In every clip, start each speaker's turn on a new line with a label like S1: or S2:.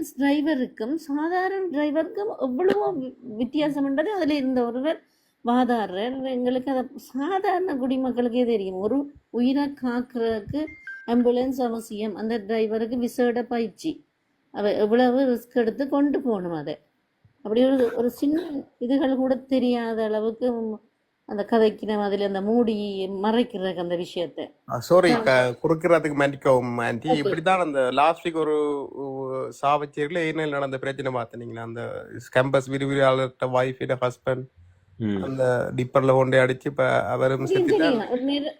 S1: Ambulance டிரைவருக்கும் சாதாரண டிரைவருக்கும் எவ்வளவோ வித்தியாசம்ன்றது அதில் இருந்த ஒருவர் வாதாடுறார். எங்களுக்கு அதை சாதாரண குடிமக்களுக்கே தெரியும். ஒரு உயிரை காக்கிறதுக்கு ஆம்புலன்ஸ் அவசியம். அந்த டிரைவருக்கு விசேட பயிற்சி. அவ எவ்வளவு ரிஸ்க் எடுத்து கொண்டு போகணும் அதை. அப்படி ஒரு ஒரு சின்ன இதுகள் கூட தெரியாத அளவுக்கு அந்த கதைக்கிற மாதிரி அந்த மூடி மறைக்கிறதுக்கு அந்த விஷயத்தை.
S2: சாரி குறுக்கிறதுக்கு மன்னிக்கவும் ஆண்டி. இப்படிதான் அந்த லாஸ்ட் வீக் ஒரு சாவச்சேரியில ஏனல் நடந்த பிரச்சனை பார்த்தீங்களா அந்த கேம்பஸ் விரிவிரியாளர்கிட்ட ஒய்ஃப் ஹஸ்பண்ட். அந்த டிப்பர்ல கொண்டே அடிச்சு இப்ப அவரும்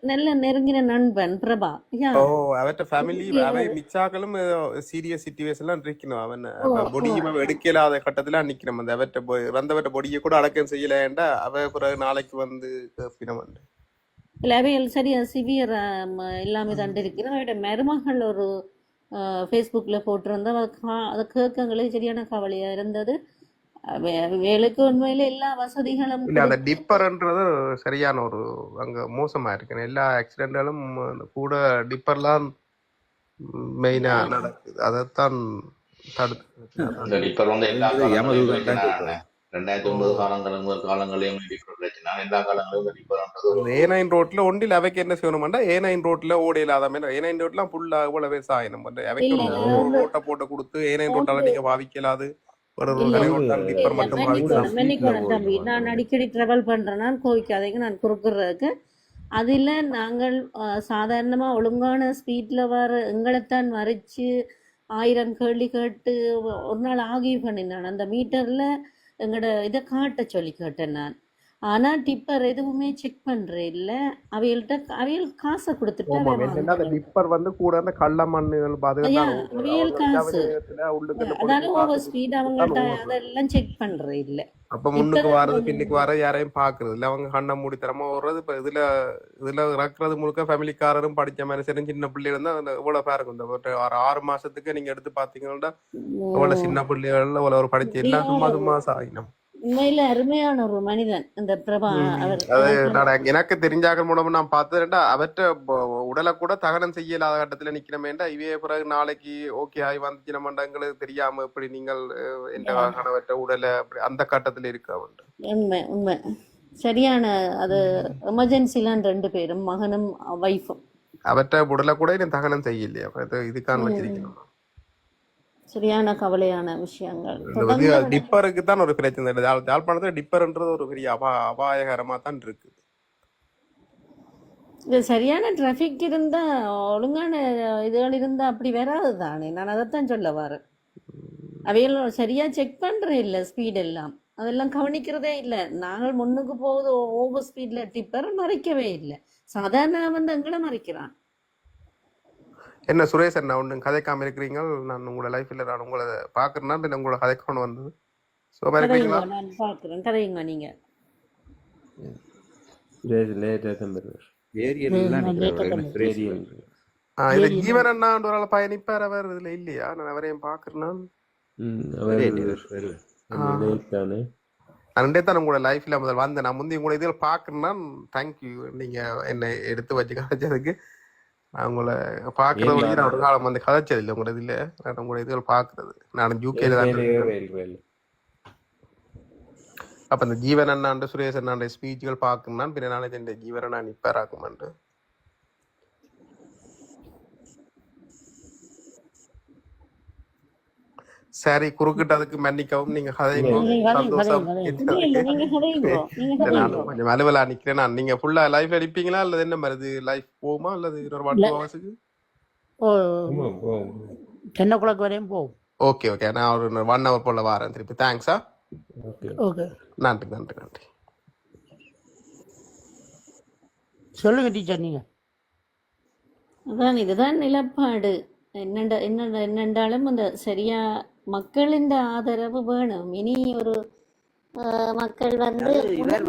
S1: நல்ல நெருங்கின நண்பன் பிரபா.
S2: ஓ அவற்ற ஃபேமிலி அவை மிச்சாக்களும் சீரியஸ் சிச்சுவேஷன்லாம் இருக்கணும். அவன் பொடியும் அவன் எடுக்கலாத கட்டத்துல நிக்கணும். அந்த அவற்ற வந்தவற்ற பொடியை கூட அடக்கம் செய்யலேண்டா அவ பிறகு நாளைக்கு வந்து கேப்பினம்
S1: இல்லை அவைகள் சரியா சிவியர் எல்லாமே தண்டு இருக்கிற அவட மருமகள் ஒரு ஃபேஸ்புக்கில் போட்டிருந்தா அவ கா- அதை கேட்கங்களுக்கு சரியான கவலையாக இருந்தது. வேலுக்கு உண்மையில எல்லா வசதிகளும்
S2: இல்ல அந்த டிப்பர்ன்றது சரியான ஒரு அங்க மோசமா இருக்கு. எல்லா ஆக்சிடென்டாலும் கூட டிப்பர்லாம் மெயினா நடக்குது. அதைத்தான் ரோட்ல ஒன்றில் அவைக்கு என்ன செய்யணும்டா ஏ நைன் ரோட்ல ஓட இல்லாத மாதிரி ஏ நைன் ரோட்லாம் ஃபுல்லா இவ்வளவு பண்ற அவைக்கு ரோட்டை போட்டு கொடுத்து ஏ நைன் ரோட்டால நீங்க பாவிக்கலாது.
S1: நான் அடிக்கடி ட்ராவல் பண்றேன்னா கோவிக்காதீங்க நான் குறுக்குறதுக்கு. அதில் நாங்கள் அஹ், சாதாரணமா ஒழுங்கான ஸ்பீட்ல வர எங்களைத்தான் மறைச்சு ஆயிரம் கேள்வி கேட்டு ஒரு நாள் ஆகிய பண்ணினான். அந்த மீட்டர்ல எங்களோட இதை காட்ட சொல்லி கேட்டேன் நான். ஆனா டிப்பர் எதுவுமே செக் பண்றேன் இல்ல அவைகள்ட்ட அவைகள் காசை கொடுத்துட்டு.
S2: டிப்பர் வந்து கூட அந்த கள்ள மண்ணுகள்
S1: real காசு. அதால ஓவர் ஸ்பீட் அவங்கள்ட்ட அதெல்லாம் செக் பண்றேன் இல்ல
S2: அப்ப முன்னுக்கு வர்றது பின்னுக்கு வர யாரையும் பாக்குறது இல்ல. அவங்க கண்ணை மூடித்தனமா வர்றது இப்ப இதுல இதுல இறக்குறது முழுக்க ஃபேமிலிக்காரரும் படிச்ச மனுஷரும் சின்ன பிள்ளைகள் இருந்தா இவ்வளவு பாருங்க இந்த ஒரு ஒரு ஆறு மாசத்துக்கு நீங்க எடுத்து பாத்தீங்கன்னா இவ்வளவு சின்ன பிள்ளைகள் இவ்வளவு ஒரு படிச்ச எல்லாம் சும்மா சும்மா சாயினம்.
S1: உண்மையில அருமையான ஒரு மனிதன் இந்த பிரபா. அவர்
S2: அது நான் எனக்கு தெரிஞ்சாக்கள் மூலமா நான் பார்த்ததுண்டா அவற்ற உடலை கூட தகனம் செய்யலாத கட்டத்துல நிக்கிறமேண்டா இவே பிறகு நாளைக்கு ஓகே ஆகி வந்துச்சு நம்ம எங்களுக்கு தெரியாம இப்படி நீங்கள் எந்த கணவற்ற உடலை அந்த கட்டத்துல இருக்கு
S1: உண்மை உண்மை. சரியான அது எமர்ஜென்சிலாம் ரெண்டு பேரும் மகனும் ஒய்ஃபும்
S2: அவற்ற உடலை கூட தகனம் செய்யலையா? இதுக்கான வச்சிருக்கணும்?
S1: சரியான கவலையான விஷயங்கள்.
S2: டிப்பருக்கு தான் ஒரு பிரச்சனை. யாழ்ப்பாணத்துல டிப்பர்ன்றது ஒரு பெரிய அபா அபாயகரமா தான் இருக்கு
S1: இது சரியான டிராஃபிக் இருந்தா ஒழுங்கான இதுகள் இருந்தா அப்படி வராது தானே. நான் அதைத்தான் சொல்ல வரேன். அவைகள் சரியா செக் பண்றேன் இல்ல ஸ்பீட் எல்லாம். அதெல்லாம் கவனிக்கிறதே இல்ல. நாங்கள் முன்னுக்கு போகுது ஓவர் ஸ்பீட்ல டிப்பர் மறைக்கவே இல்லை. சாதாரண வந்து எங்களை மறைக்கிறான்.
S2: என்ன சுரேஷ் அண்ணா ஒன்றும் கதைக்காம இருக்கிறீங்க? நான் உங்களோட லைஃப்ல நான் உங்களை பாக்குறேன்னா இல்லை உங்களோட கதைக்கணும் வந்தது.
S1: நான் பார்க்கிறேன். கதையுங்க நீங்க.
S3: லேட் லேட்டா தான் வருவார்
S4: ஏரியல் எல்லாம்
S1: நான்
S4: நிக்கிறாரு
S1: லேட்டா
S4: என்ன
S1: தான்
S4: சுரேஷ்.
S3: ஏரியல்
S2: ஆ, இது ஜீவன் அண்ணா ஒரு ஆள் பயணிப்பார் அவர் இதுல இல்லையா? நான் அவரையும்
S3: தானே.
S2: ரெண்டே தான் உங்களோட லைஃப்ல முதல் வந்தேன். நான் முந்தைய உங்களை இதில் பாக்குறேன்னா தேங்க்யூ நீங்க என்னை எடுத்து வச்சு கதைச்சதுக்கு நான் உங்களை பாக்குறது
S3: ஏன்
S2: வழி நான் ஒரு காலம் வந்து கதைச்சது இல்லை. உங்களோட இதுல நான் உங்களோட இதுகள் பாக்குறது நான் யூகேல தான் அப்ப இந்த ஜீவன் அண்ணாண்டு சுரேஷ் அண்ணாண்ட ஸ்பீச்சுகள் பார்க்கணும்னா பின்ன நாளைக்கு இந்த ஜீவன் அண்ணா நிப்பாராக்குமாண்டு சரி குறுக்கிட்டதுக்கு மன்னிக்கவும் நீங்க சந்தோஷம் கொஞ்சம் அலுவலா நிக்கிறேன். நான் நீங்க ஃபுல்லா லைஃப் அடிப்பீங்களா? அல்லது என்ன மாதிரி? லைஃப் போகுமா? அல்லது இன்னொரு ஒன் டூ ஹவர்ஸுக்கு
S5: டென் ஓ கிளாக் வரையும் போகும்
S2: ஓகே ஓகே நான் ஒரு ஒன் ஹவர் போல வரேன் திருப்பி. தேங்க்ஸா
S3: ஓகே
S5: ஓகே
S2: நன்றி நன்றி நன்றி.
S5: சொல்லுங்க டீச்சர் நீங்க.
S1: அதான் இதுதான் நிலப்பாடு. என்னண்ட என்ன என்னென்றாலும் அந்த சரியா மக்களின் ஆதரவு வேணும். இனி ஒரு மக்கள் வந்து
S6: இவர்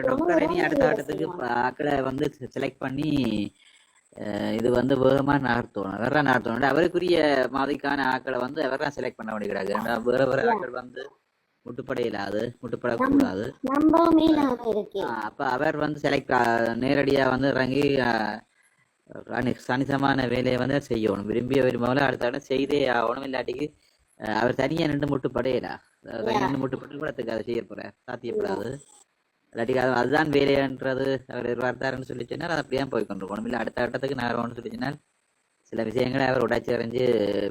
S6: டாக்டர் இனி அடுத்த கட்டத்துக்கு. ப- ஆட்களை வந்து செலக்ட் பண்ணி இது வந்து வேகமா நகர்த்தணும் வேற நகர்த்தணும் அவருக்குரிய மாதிரிக்கான ஆட்களை வந்து அவர் தான் செலக்ட் பண்ண ஏன்னா வேற வேற ஆட்கள் வந்து முட்டுப்பட இல்லாது முட்டுப்படக்கூடாது அப்ப அவர் வந்து செலக்ட் நேரடியா வந்து இறங்கி கணிசமான வேலையை வந்து செய்யணும். விரும்பிய விரும்பாமல அடுத்த செய்தே ஆகணும். இல்லாட்டிக்கு அவர் தனியா நின்று முட்டு படையலா நின்று முட்டு பட்டு கூடத்துக்கு அதை செய்ய போறார் சாத்தியப்படாது. இல்லாட்டி அது அதுதான் வேலைன்றது அவர் வருத்தாருன்னு சொல்லி சொன்னால் அது அப்படியே போய் கொண்டிருக்கணும். இல்லை அடுத்த கட்டத்துக்கு நகரணும்னு சொல்லி சொன்னால் சில விஷயங்களை அவர் உடைச்சி அறிஞ்சு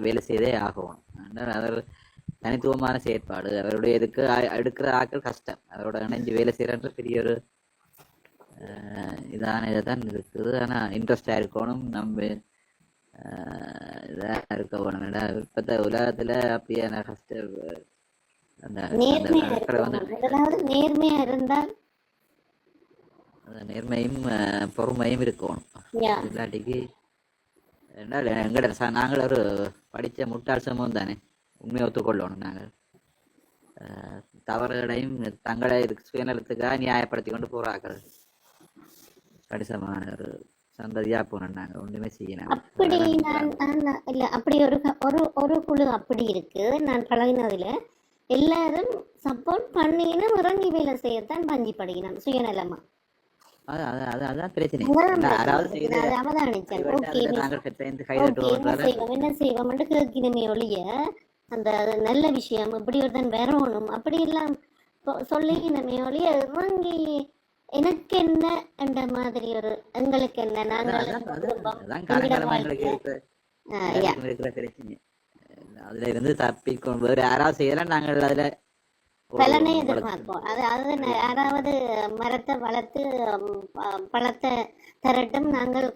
S6: வேலை செய்தே ஆகணும். அவர் தனித்துவமான செயற்பாடு. அவருடைய இதுக்கு எடுக்கிற ஆட்கள் கஷ்டம். அவரோட இணைஞ்சு வேலை செய்யறன்ற பெரிய ஒரு இதான இதை தான் இருக்குது ஆனால் இன்ட்ரெஸ்டாக இருக்கணும். நம்ம இதாக இருக்க வேணும் ஏன்னா இப்பத்த உலகத்தில் அப்படியான கஷ்ட அந்த
S1: நேர்மையா இருந்தால்?
S6: நேர்மையும் பொறுமையும் இருக்கணும். இல்லாட்டிக்கு என்றால் எங்கட நாங்கள் ஒரு படித்த முட்டாள் சமூகம் தானே. உண்மையை ஒத்துக்கொள்ளணும் நாங்கள். தவறுகளையும் தங்களை இதுக்கு சுயநலத்துக்காக நியாயப்படுத்தி கொண்டு போறார்கள். கணிசமான ஒரு சந்ததியாக போனோம் ஒன்றுமே செய்யணும்
S1: அப்படி நான் இல்ல அப்படி ஒரு ஒரு ஒரு குழு அப்படி இருக்கு. நான் பழகினதுல எல்லாரும் சப்போர்ட் பண்ணினும் இறங்கி வேலை செய்யத்தான் பஞ்சி படிக்கணும் சுயநலமா என்ன செய்வோம் கேட்கணுமே ஒழிய அந்த நல்ல விஷயம் இப்படி ஒருத்தன் வரணும் அப்படி எல்லாம் சொ- சொல்லிக்கணுமே ஒழிய இறங்கி எனக்கு என்ன என்ற மாதிரி ஒரு எங்களுக்கு என்ன நாங்கள்
S6: அதுல இருந்து தப்பிக்கொண்டு வேறு யாராவது செய்யலாம் நாங்கள் அதுல
S1: பலனை எதிர்பார்ப்போம். அது அதாவது யாராவது மரத்தை வளர்த்து பழத்தை தரட்டும் நாங்கள்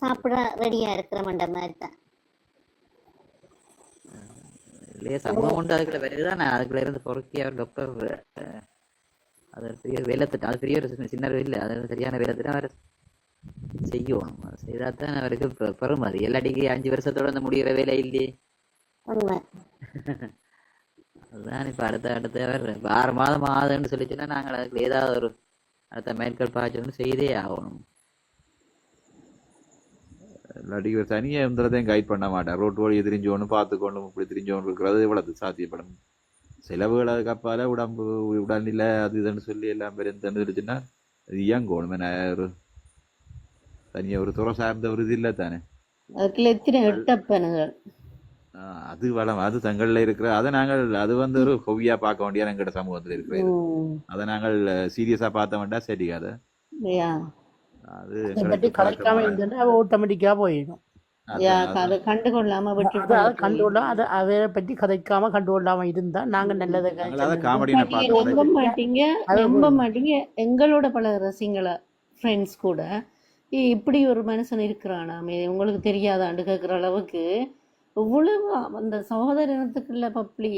S1: சாப்பிட ரெடியா இருக்கிறோம்ன்ற மாதிரி தான்.
S6: இல்லையே சம்பவம் உண்டு. அதுக்குள்ள வருதுதான் அதுக்குள்ள இருந்து பொறுக்கி அவர் டாக்டர் அது ஒரு பெரிய வேலை திட்டம் அது பெரிய ஒரு சின்ன- இல்லை அது சரியான வேலை திட்டம் அவர் செய்யணும் அது செய்தால் தான் அவருக்கு பெ- பெருமதி எல்லாட்டிக்கு அஞ்சு வருஷத்தோட அந்த முடிகிற வேலை இல்லையே. அதுதான் இப்போ அடுத்த அடுத்த அவர் ஆறு மாதம் ஆகுதுன்னு சொல்லி சொன்னா நாங்கள் அதுக்கு ஏதாவது ஒரு அடுத்த மேற்கொள் பாய்ச்சல் செய்தே ஆகணும்.
S4: இவர் தனியாக இருந்ததையும் கைட் பண்ண மாட்டார். ரோட்டு வழியை திரிஞ்சோன்னு பார்த்துக்கொண்டு இப்படி திரிஞ்சோன்னு இருக்கிறது இவ்வளவு சாத்தியப்படும். செலவுகள் அதுக்கப்பால உடம்பு உடல்நிலை அது இதுன்னு சொல்லி எல்லாம் பேரும் தெரிஞ்சிருச்சுன்னா அது இயங்கணும் என்ன ஒரு தனியாக ஒரு துறை சார்ந்த ஒரு இது இல்லை தானே?
S1: அதுக்குள்ள எத்தனை எட்டப்பனுகள்
S4: அது வளம் அது தங்களில் இருக்கிற அதை நாங்கள் அது வந்து ஒரு ஹொவியா பார்க்க வேண்டிய எங்கட சமூகத்தில் இருக்கிறது. அதை நாங்கள் சீரியஸா பார்த்த வேண்டாம் சரி அதை
S5: ஆட்டோமேட்டிக்காக போயிடும்.
S1: யா
S4: அதான்
S1: அதை கண்டுகொள்ளாம
S5: அதை
S1: விட்டுட்டு
S5: அதை பற்றி கதைக்காம கண்டுகொள்ளாம இருந்தா நாங்க நல்லதை.
S1: நம்ப மாட்டீங்க நம்ப மாட்டீங்க. எங்களோட பழகுற சிங்கள ஃப்ரெண்ட்ஸ் கூட "ஏய், இப்படி ஒரு மனுஷன் இருக்கிறானாமே உங்களுக்கு தெரியாதான்னு கேட்குற அளவுக்கு இவ்வளவு அந்த சகோதர இனத்துக்குள்ள பப்ளி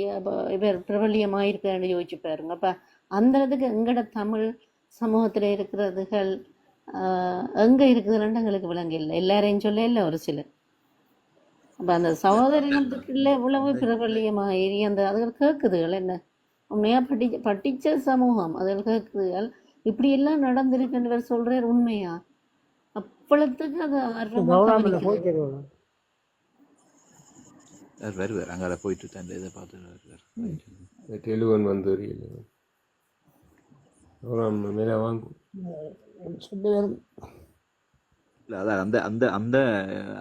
S1: இவர் பிரபல்யமாக இருக்கிறான்னு யோசிச்சு பாருங்க. அப்ப அந்த இடத்துக்கு எங்கட தமிழ் சமூகத்துல இருக்கிறதுகள் ஆஹ், எங்க இருக்குதுன்னு எங்களுக்கு விளங்க இல்லை எல்லாரையும் சொல்ல இல்லை ஒரு சிலர். அப்ப அந்த சகோதர இனத்துக்குள்ள இவ்வளவு பிரபல்யமாகி அந்த அதுகள் கேட்குதுகள் என்ன? உண்மையா பட்டி படிச்ச சமூகம் அதில் கேட்குதுகள். இப்படி எல்லாம் நடந்திருக்குன்னு இவர் சொல்றார் உண்மையா? அப்பளத்துக்கு அது ஆர்வமா
S5: கவர்மெண்ட்ல
S1: கவனிக்கணும்
S5: போய்க்கிறோம்
S4: அவர் வருவார் அங்கே போயிட்டு தான் இதை பார்த்துட்டு வருவார்
S3: டெலிவன் வந்து மேலே வாங்கும்
S5: சொல்லுவேன்
S4: இல்லை அதான் அந்த அந்த அந்த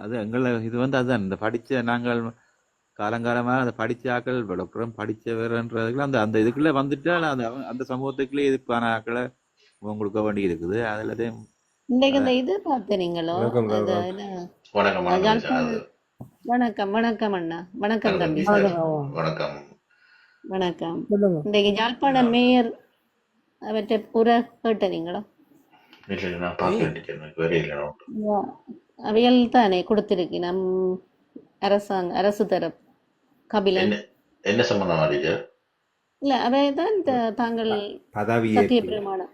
S4: அது எங்களை இது வந்து அதுதான் இந்த படித்த நாங்கள் காலங்காலமாக அந்த படித்த ஆக்கள் டாக்டரும் படித்தவர்ன்றதுக்குள்ள அந்த அந்த இதுக்குள்ளே வந்துட்டால் அந்த அந்த சமூகத்துக்குள்ளே இதுக்கான ஆக்களை கொடுக்க வேண்டி இருக்குது அதில்
S1: இன்றைக்கு இந்த இது பார்த்தீங்களோ
S3: வணக்கம்
S7: வணக்கம். வணக்கம்
S1: அண்ணா. வணக்கம் தம்பி
S7: வணக்கம். வணக்கம்.
S1: இன்றைக்கு யாழ்ப்பாண மேயர் அவற்றை புற கேட்டீங்களோ?
S7: இல்லை நான் பார்க்க வேண்டிய எனக்கு நான்
S1: அவையல் தானே கொடுத்திருக்கு நம் அரசாங்க அரசு தரப்பு கபிலன்.
S7: என்ன சம்பந்தமா
S1: இல்ல அவை தான் தாங்கள்
S3: பதவி
S1: சத்திய. பிரமாணம்.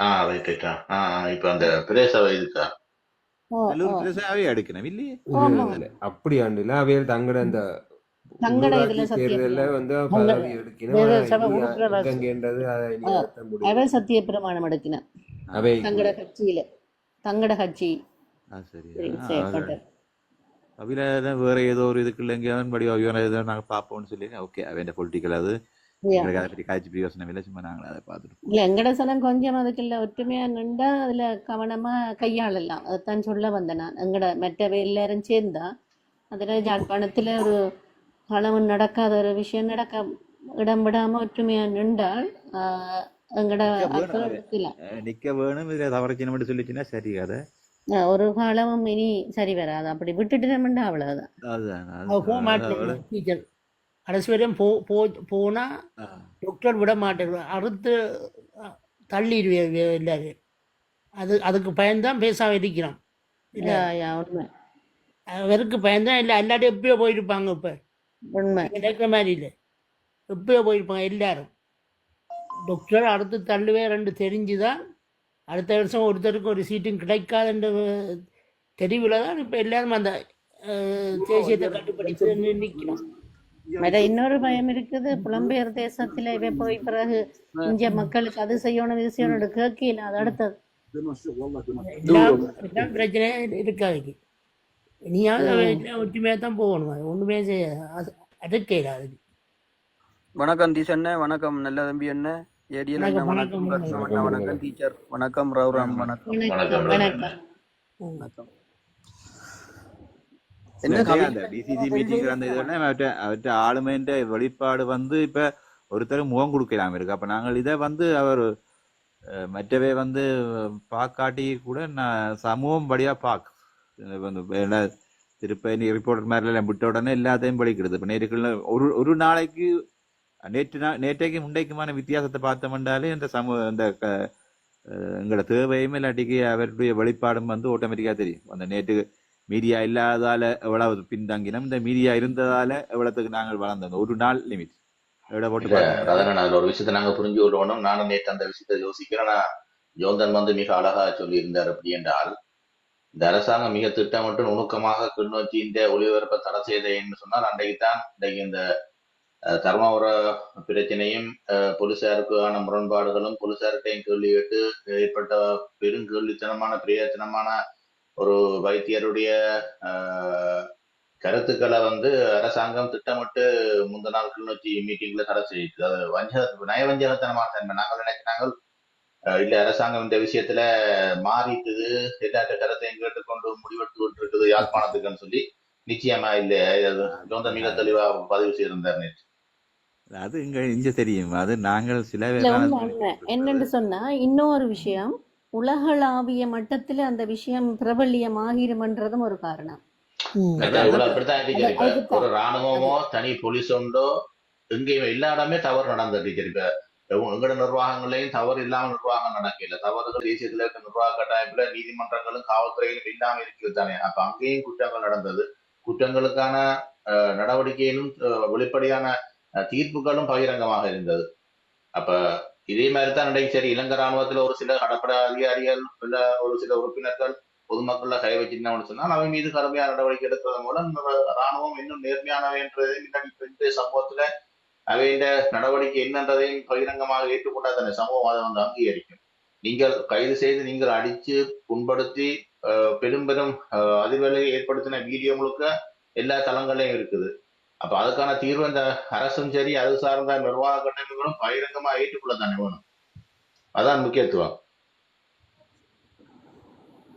S7: ஆ ரைட்டா இப்ப அந்த.
S3: அப்படி ஆண்டுல அவையில் அந்த
S1: தங்கட இதுல சத்திய பிரமாணம்.
S3: வந்து
S5: தங்க-
S3: பதவி எடுக்கணும்
S1: சத்திய பிரமாணம் தங்கட கட்சியில தங்கட கட்சி செய்யப்பட்டது
S4: அவில வேற ஏதோ ஒரு இதுக்குள்ள எங்கேயாவது படி அவியான ஏதோ நாங்கள் பார்ப்போம்னு சொல்லி ஓகே அவன் பொலிட்டிக்கல் அது. எங்களுக்கு அதை பற்றி காய்ச்சி பிரயோசனம் இல்லை சும்மா நாங்கள் அதை பார்த்துட்டு
S1: இல்ல எங்கட சனம் கொஞ்சம் அதுக்குள்ள ஒற்றுமையா நின்றா அதுல கவனமா கையாளலாம். அதைத்தான் சொல்ல வந்தேன் நான். எங்கட மற்றவை எல்லாரும் சேர்ந்தா அதுல ஜாழ்ப்பாணத்துல ஒரு களவும் நடக்காத ஒரு விஷயம் நடக்க இடம் விடாம ஒற்றுமையா நின்றால்
S4: நிக்க வேணும் இதுல தவறச்சின்னு மட்டும் சொல்லிச்சுன்னா சரி கதை
S1: ஒரு காலமும் இனி சரி வராது அப்படி விட்டுட்டு அவ்வளவுதான்
S4: அதுதான்
S5: அவ போக மாட்டேன் டீச்சர் கடைசி வரையும் போ போ போனால் டாக்டர் விட மாட்டேன் அறுத்து எல்லாரும் அது அதுக்கு பயந்தான் பேசாம இருக்கிறோம் இல்லை
S1: உண்மை
S5: அவருக்கு பயந்தான் இல்லை எல்லாரும் எப்பயோ போயிருப்பாங்க இப்போ
S1: உண்மை
S5: கிடைக்கிற மாதிரி இல்லை எப்பயோ போயிருப்பாங்க எல்லாரும் டாக்டர் அடுத்து தள்ளுவே ரெண்டு தெரிஞ்சுதான். அடுத்த வருஷம் ஒருத்தருக்கு ஒரு சீட்டும் கிடைக்காதுன்ற தெரிவில் தான் இப்போ எல்லாரும் அந்த தேசியத்தை கட்டுப்படுத்தி நிற்கிறோம்
S1: வேற இன்னொரு பயம் இருக்குது. புலம்பெயர் தேசத்துல இவ போய் பிறகு இங்க மக்களுக்கு அது செய்யணும் இது செய்யணும் கேட்கல அது அடுத்தது.
S5: பிரச்சனை இருக்காது நீயாவது ஒற்றுமையாக தான் போகணும்? அது ஒன்றுமே செய்ய அதுக்கு
S8: வணக்கம் டீச்சர் அண்ணே வணக்கம் நல்ல தம்பி அண்ணே ஏடிஎல் அண்ணா.
S5: வணக்கம்,
S8: வணக்கம்
S5: வணக்கம்,
S8: கருணா அண்ணா வணக்கம் டீச்சர். வணக்கம் ரவுராம் வணக்கம்.
S1: வணக்கம்
S4: அவற்ற ஆளுமைன்ற வெளிப்பாடு வந்து இப்ப ஒருத்தர் முகம் கொடுக்கலாம் இருக்கு. அப்ப நாங்கள் இதை வந்து அவர் மற்றவை வந்து பாக்காட்டி கூட நான் சமூகம் படியா பாக்கு வந்து என்ன திருப்ப நீ ரிப்போர்ட் மாதிரி எல்லாம் விட்ட உடனே எல்லாத்தையும் படிக்கிறது இப்ப நேற்றுக்குள்ள ஒரு ஒரு நாளைக்கு நேற்று நேற்றைக்கு முண்டைக்குமான வித்தியாசத்தை பார்த்தோம்னாலே இந்த சமூக இந்த எங்களோட தேவையும் இல்லாட்டிக்கு அவருடைய வெளிப்பாடும் வந்து ஆட்டோமேட்டிக்கா தெரியும். அந்த நேற்று மீடியா இல்லாததால எவ்வளவு பின்தங்கினோம் இந்த மீடியா இருந்ததால எவ்வளவுக்கு நாங்கள் வளர்ந்தோம். ஒரு நாள் லிமிட்
S7: அதுல ஒரு விஷயத்தை நாங்க புரிஞ்சு கொள்ளணும். நானும் நேற்று அந்த விஷயத்தை யோசிக்கிறேன். ஜோந்தன் வந்து மிக அழகா சொல்லியிருந்தார் அப்படி என்றால் இந்த அரசாங்கம் மிக திட்டமிட்டு நுணுக்கமாக கிளிநொச்சி இந்த ஒளிபரப்பை தடை செய்தேன்னு சொன்னால் அன்றைக்கு தான் இன்றைக்கு இந்த தர்மபுர பிரச்சனையும் போலீசாருக்கான முரண்பாடுகளும் போலீசார்கிட்டையும் கேள்வி கேட்டு ஏற்பட்ட பெருங்கேள்வித்தனமான பிரயோஜனமான ஒரு வைத்தியருடைய கருத்துக்களை வந்து அரசாங்கம் திட்டமிட்டு முந்த நாள் கிளிநொச்சி மீட்டிங்ல தடை செய்யுது அது வஞ்ச நயவஞ்சகத்தனமான தன்மை. நாங்கள் நினைக்கிறாங்க அஹ் இல்ல அரசாங்கம் இந்த விஷயத்துல மாறிட்டுது எல்லாத்த கருத்தையும் கேட்டுக்கொண்டு முடிவெடுத்து கொண்டு இருக்குது யாழ்ப்பாணத்துக்குன்னு சொல்லி நிச்சயமா இல்ல ஜோந்த மிக தெளிவா பதிவு செய்திருந்தார் நேற்று.
S4: அது இங்க இங்க தெரியும். அது நாங்கள் சில
S1: என்னன்னு சொன்னா இன்னொரு விஷயம் உலகளாவிய மட்டத்துல அந்த விஷயம் பிரபல்யம் ஆகிருமன்றதும் ஒரு காரணம்.
S7: ஒரு ராணுவமோ தனி போலீஸ் உண்டோ எங்கேயுமே எல்லா இடமே தவறு நடந்தது டீச்சர் இப்ப எங்க- எங்கட நிர்வாகங்களையும் தவறு இல்லாம நிர்வாகம் நடக்கல. தவறுகள் தேசியத்துல இருக்க நிர்வாக கட்டாயத்துல நீதிமன்றங்களும் காவல்துறையிலும் இல்லாம இருக்குது தானே. அப்ப அங்கேயும் குற்றங்கள் நடந்தது. குற்றங்களுக்கான நடவடிக்கையிலும் வெளிப்படையான தீர்ப்புகளும் பகிரங்கமாக இருந்தது. அப்ப இதே மாதிரி தான் இன்றைக்கு சரி இலங்கை ராணுவத்துல ஒரு சில கடற்படை அதிகாரிகள் இல்ல ஒரு சில உறுப்பினர்கள் பொதுமக்கள்ல கை வச்சிருந்தாங்கன்னு சொன்னால் அவன் மீது கடுமையான நடவடிக்கை எடுக்கிறது மூலம் ராணுவம் இன்னும் நேர்மையானவை என்றதையும் இன்றைய சமூகத்துல அவையின் நடவடிக்கை என்னன்றதையும் பகிரங்கமாக ஏற்றுக்கொண்டா தன்னை சமூகம் அதை வந்து அங்கீகரிக்கும். நீங்கள் கைது செய்து நீங்கள் அடிச்சு புண்படுத்தி பெரும் பெரும் அஹ், அதிர்வலை ஏற்படுத்தின வீடியோ முழுக்க எல்லா தளங்களையும் இருக்குது. அப்ப அதுக்கான தீர்வு இந்த அரசும் சரி அது சார்ந்த நிர்வாக கட்டமைப்புகளும் பகிரங்கமா ஏற்றுக்கொள்ள தானே வேணும். அதான் முக்கியத்துவம்.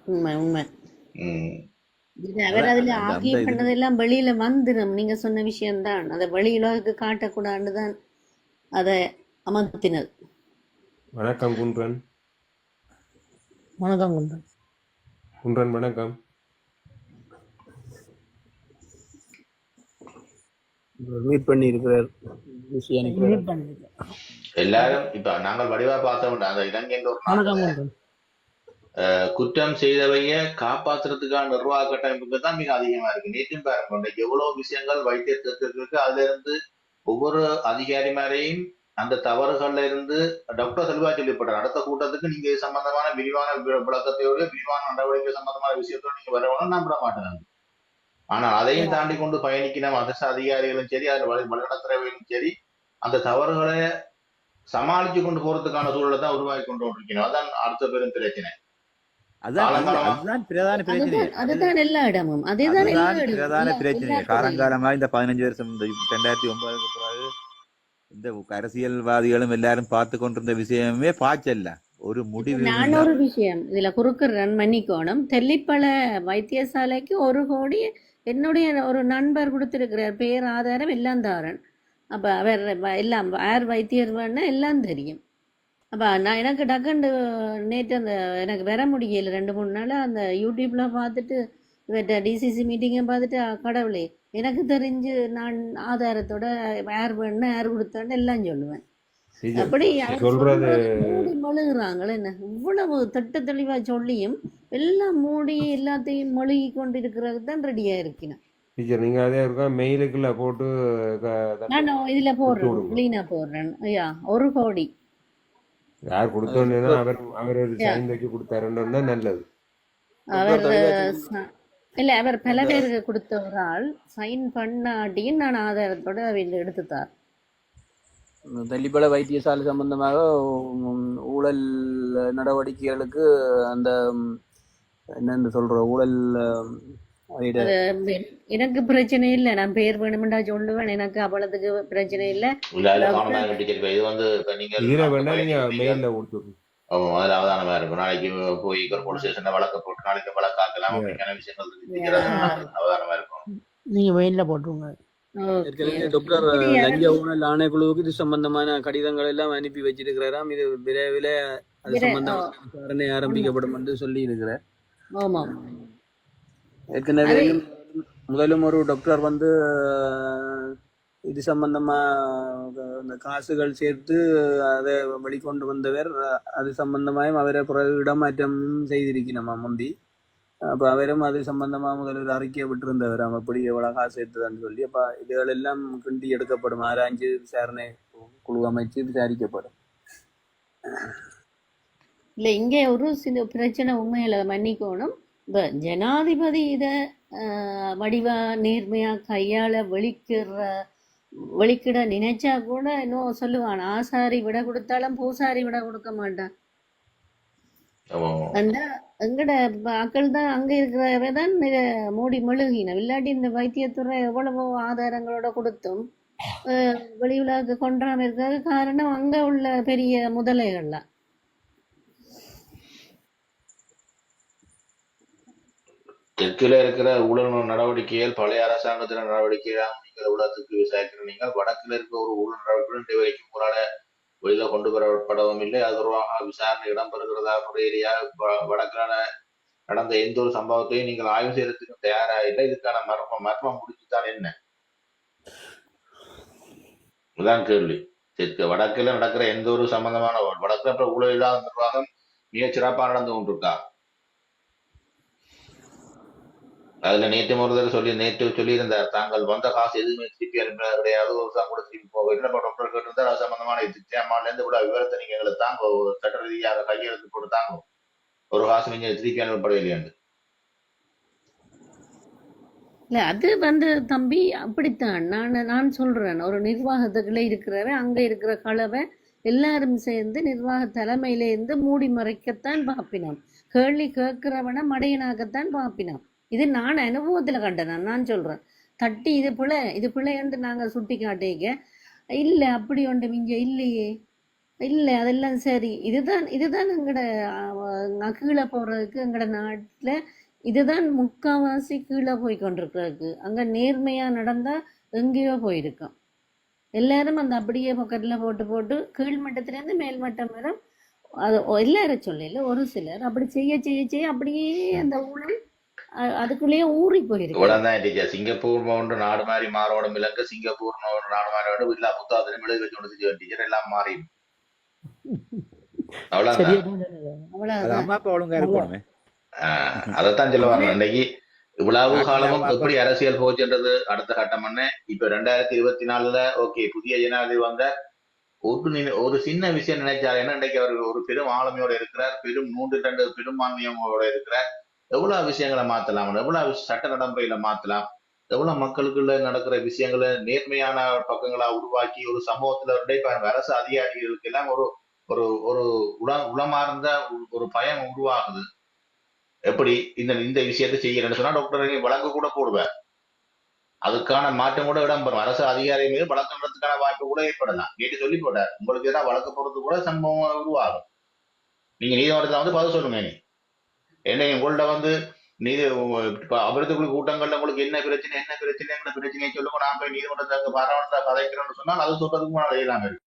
S1: உண்மை உண்மை. அவர் அதுல
S4: இது-
S1: பண்ணதெல்லாம் வெளியில வந்துடும் நீங்க சொன்ன விஷயம்தான். அதை வெளி உலகுக்கு காட்டக்கூடாதுன்னு தான் அதை அமர்த்தினது.
S3: வணக்கம் குன்றன்.
S5: வணக்கம் குந்தன்
S3: குன்றன் வணக்கம்.
S8: மீட் பண்ணி இருக்கிறார்.
S7: எல்லாரும் இப்ப நாங்கள் வடிவா பார்த்தோம் அந்த இலங்கை ஒரு
S5: வணக்கம்
S7: நாட்டுல
S5: குந்தன்
S7: அஹ், குற்றம் செய்தவைய காப்பாத்துறதுக்கான நிர்வாக கட்டமைப்புகள் தான் மிக அதிகமா இருக்கு. நேற்றும் பாருங்க எவ்வளவு விஷயங்கள் வைத்தியத்துக்கு இருக்கு அதுல இருந்து ஒவ்வொரு அதிகாரி மேலையும் அந்த தவறுகள்ல இருந்து டாக்டர் செல்வா சொல்லப்படுற அடுத்த கூட்டத்துக்கு நீங்க சம்பந்தமான விரிவான விளக்கத்தையோட விரிவான நடவடிக்கை சம்பந்தமான விஷயத்தோட நீங்க வரணும்னு நம்ப மாட்டேன். ஆனா அதையும் தாண்டி கொண்டு பயணிக்கணும் அரசு அதிகாரிகளும் சரி அதில் வழி வழிநடத்துறவையும் சரி அந்த தவறுகளை சமாளிச்சு கொண்டு போறதுக்கான சூழலை தான் உருவாக்கி கொண்டு இருக்கணும் அதான் அடுத்த பெரும் பிரச்சனை. காலங்காலமா-
S4: இந்த பதினஞ்சு வருஷம் ரெண்டாயிரத்தி ஒன்பதுக்கு பிறகு இந்த அரசியல்வாதிகளும் எல்லாரும் பார்த்து கொண்டிருந்த விஷயமே பாய்ச்சல்ல ஒரு முடிவு
S1: நான். ஒரு விஷயம். இதுல குறுக்குறன் மன்னிக்கோணும். தெல்லிப்பள வைத்தியசாலைக்கு ஒரு கோடி என்னுடைய ஒரு நண்பர் கொடுத்துருக்கிறார் பேர் ஆதாரம் எல்லாம் தாரன். அப்போ அவர் எல்லாம் யார் வைத்தியர் வேணால் எல்லாம் தெரியும். அப்போ நான் எனக்கு டக்குண்டு நேற்று அந்த எனக்கு வர முடியல ரெண்டு மூணு நாள் அந்த யூடியூப்பில் பார்த்துட்டு இவர்கிட்ட டிசிசி மீட்டிங்கை பார்த்துட்டு கடவுளே எனக்கு தெரிஞ்சு நான் ஆதாரத்தோட யார் வேணுன்னா யார் கொடுத்தான்னு எல்லாம் சொல்லுவேன். அப்படி அவர்
S3: சொல்றது
S1: மூடி மழுகுறாங்களே என்ன? இவ்வளவு திட்ட தெளிவா சொல்லியும் எல்லாம் மூடி எல்லாத்தையும் மழுகி கொண்டு இருக்கிறது தான் ரெடியா இருக்கிறேன்.
S3: டீச்சர் நீங்க அதே இருக்கா மெயிலுக்குள்ள போட்டு க- தட்டு-
S1: நான் இதுல போடுறேன். கிளீனா போடுறேன். ஐயா ஒரு கோடி.
S3: யார் கொடுத்தோன்னா அவர் அவர் ஒரு சைன் வச்சு கொடுத்தாருன்னு தான் நல்லது.
S1: அவர்
S8: தெளிவா
S1: ச- இல்ல அவர் பல பேருக்கு கொடுத்த ஒரு ஆள். சைன் பண்ணாட்டியும் நான் ஆதாரத்தோட அவங்க எடுத்துத்தார்.
S8: தள்ளிப்பட வைத்தியசாலை சம்பந்தமாக ஊழல் நடவடிக்கைகளுக்கு அந்த உம், என்னன்னு சொல்ற ஊழல்
S1: எனக்கு பிரச்சனை இல்லை. நான் பேர் வேணுமெண்டா சொல்லுவேன். எனக்கு அவ்வளவுக்கு பிரச்சனை இல்லை.
S7: இது வந்து இப்ப நீங்க
S3: இதுல வேணா நீங்க மெயில்ல கொடுத்துருங்க
S7: ஆமா, அதுல அவதானமா இருக்கும் நாளைக்கு போய் போலீஸ் ஸ்டேஷன்ல வழக்க போட்டு நாளைக்கு வழக்காக்கலாம் விஷயங்கள் அவதானமா இருக்கும்
S5: நீங்க மெயிலில் போட்டுருங்க.
S8: ஏற்கனவே டாக்டர்
S1: இது
S8: லஞ்ச ஊழல் ஆணைக்குழுவுக்கு இது சம்பந்தமான கடிதங்கள் எல்லாம் அனுப்பி வச்சிருக்கிறாராம். இது விரைவில் அது சம்பந்தமான விசாரணை ஆரம்பிக்கப்படும் என்று சொல்லி இருக்கிறார்
S1: ஆமாம்
S8: ஏற்கனவே முதலும் ஒரு டாக்டர் வந்து இது சம்பந்தமா அந்த காசுகள் சேர்த்து அதை வெளிக்கொண்டு வந்தவர் அது சம்பந்தமாயும் அவரை பிறகு இடமாற்றம் செய்திருக்கணுமா முந்தி. அப்ப அவரும் அது சம்பந்தமா முதல்ல ஒரு அறிக்கையை விட்டிருந்தவர் அவன் எப்படி எவ்வளவு காசு எடுத்ததான்னு சொல்லி அப்ப இதுகள் எல்லாம் கிண்டி எடுக்கப்படும் ஆராய்ஞ்சு விசாரணை குழு அமைச்சு விசாரிக்கப்படும்
S1: இல்லை இங்கே ஒரு சில பிரச்சனை உண்மையில மன்னிக்கணும் இப்போ ஜனாதிபதி இதை வடிவா நேர்மையா கையாள வெளிக்கிற வெளிக்கிட நினைச்சா கூட இன்னும் சொல்லுவான் ஆசாரி விட கொடுத்தாலும் பூசாரி விட கொடுக்க மாட்டான் எங்கட மக்கள் தான் அங்க தான் இத மூடி மெழுகின. இல்லாட்டி இந்த வைத்தியத்துறை எவ்வளவோ ஆதாரங்களோட கொடுத்தும் வெளி உலகுக்கு கொண்டாம இருக்கிறது காரணம் அங்க உள்ள பெரிய முதலைகள்லாம்
S7: தெற்குல இருக்கிற ஊழல் நடவடிக்கைகள் பழைய அரசாங்கத்தின் நடவடிக்கைகள் நீங்கள் உலகத்துக்கு விசாரிக்கிற நீங்கள் வடக்குல இருக்க ஒரு ஊழல் நடவடிக்கை இன்று வரைக்கும் போராட வெளியில கொண்டு வரப்படவும் இல்லை. அது தொடர்பாக விசாரணை இடம்பெறுகிறதா முறையிலேயா வ- நடந்த எந்த ஒரு சம்பவத்தையும் நீங்கள் ஆய்வு செய்யறதுக்கு தயாரா இல்லை. இதுக்கான மர்மம் மர்மம் முடிச்சுதான் என்ன? இதுதான் கேள்வி. தெற்கு வடக்குல நடக்கிற எந்த ஒரு சம்பந்தமான வடக்கு அப்புறம் ஊழல் இல்லாத நிர்வாகம் மிகச் சிறப்பா நடந்து கொண்டிருக்கா? அதுல நேற்று முறையில் சொல்லி நேற்று சொல்லியிருந்தார் தாங்கள் வந்த காசு எதுவுமே திருப்பி அனுப்பினது கிடையாது ஒரு தான் கூட திருப்பி போக என்ன டாக்டர் கேட்டிருந்தார் அது சம்பந்தமான திருச்சியம்மால இருந்து கூட விவரத்தை நீங்க எங்களுக்கு தாங்க சட்ட ரீதியாக கையெழுத்து போட்டு தாங்க. ஒரு காசு நீங்க திருப்பி அனுப்பப்படவில்லையாண்டு.
S1: இல்ல அது வந்து தம்பி அப்படித்தான். நான் நான் சொல்றேன் ஒரு நிர்வாகத்துக்குள்ள இருக்கிறவன் அங்க இருக்கிற கலவை எல்லாரும் சேர்ந்து நிர்வாக தலைமையில இருந்து மூடி மறைக்கத்தான் பாப்பினோம் கேள்வி கேட்கிறவனை மடையனாகத்தான் பாப்பினோம் இது நான் அனுபவத்தில் கண்டேன் நான் சொல்கிறேன் தட்டி இது பிள்ளை இது பிள்ளைன்னு நாங்கள் சுட்டி காட்டிக்க இல்லை அப்படி ஒன்று மிஞ்ச இல்லையே. இல்லை அதெல்லாம் சரி. இதுதான் இதுதான் எங்களோட கீழே போகிறதுக்கு எங்கட நாட்டில் இதுதான் முக்காவாசி கீழே போய் கொண்டிருக்கிறதுக்கு. அங்கே நேர்மையாக நடந்தால் எங்கேயோ போயிருக்கோம். எல்லாரும் அந்த அப்படியே பக்கத்துல போட்டு போட்டு கீழ் மேல்மட்டம் வரும் மேல் மட்டம் அது எல்லாரும் சொல்லல ஒரு சிலர் அப்படி செய்ய செய்ய செய்ய அப்படியே அந்த ஊழல் அதுக்குள்ளேயே ஊறி போயிருக்கு
S7: இவ்வளவுதான் டீச்சர். சிங்கப்பூர் போன்ற நாடு மாதிரி மாறோடும் இலங்கை சிங்கப்பூர் போன்ற நாடு மாறோடும் இல்ல புத்தாத்திரம் எழுதி வச்சு கொண்டு டீச்சர். எல்லாம் மாறி அவ்வளவுதான். அதைத்தான் சொல்ல இன்னைக்கு இவ்வளவு காலமும் எப்படி அரசியல் போச்சுன்றது அடுத்த கட்டம் என்ன இப்ப ரெண்டாயிரத்தி இருபத்தி நாலுல ஓகே புதிய ஜனாதிபதி வந்த ஒரு ஒரு சின்ன விஷயம் நினைச்சாரு என்ன? இன்னைக்கு அவர் ஒரு பெரும் ஆளுமையோட இருக்கிறார் பெரும் மூன்று ரெண்டு பெரும்பான்மையோட இருக்கிறார். எவ்வளவு விஷயங்களை மாத்தலாம்? எவ்வளவு சட்ட நடைமுறையில மாத்தலாம்? எவ்வளவு மக்களுக்குள்ள நடக்கிற விஷயங்களை நேர்மையான பக்கங்களா உருவாக்கி ஒரு சமூகத்துல இருந்தே அரசு அதிகாரிகளுக்கு எல்லாம் ஒரு ஒரு ஒரு உள உளமார்ந்த ஒரு- ஒரு பயம் உருவாகுது. எப்படி? இந்த இந்த விஷயத்தை செய்யறேன்னு சொன்னா டாக்டர் வழக்கு கூட போடுவேன். அதுக்கான மாற்றம் கூட இடம்பெறும். அரசு அதிகாரி மீது வழக்குன்றதுக்கான வாய்ப்பு கூட ஏற்படலாம். நேற்று சொல்லி போட்டார். உங்களுக்கு ஏதாவது வழக்கு போறது கூட சம்பவம் உருவாகும். நீங்க நீதிமன்றத்தில் வந்து பதில் சொல்லுங்க நீ. என்ன உங்கள்ட்ட வந்து நீதி இப்ப கூட்டங்கள்ல உங்களுக்கு என்ன பிரச்சனை என்ன பிரச்சனைங்கிற பிரச்சனையை சொல்லுங்க. நான் போய் நீதிமன்றத்தை அங்க பாராளுமன்ற கதைக்கிறோம்னு சொன்னால் அது சொல்றதுக்கு முன்னாடி இல்லாம இருக்கு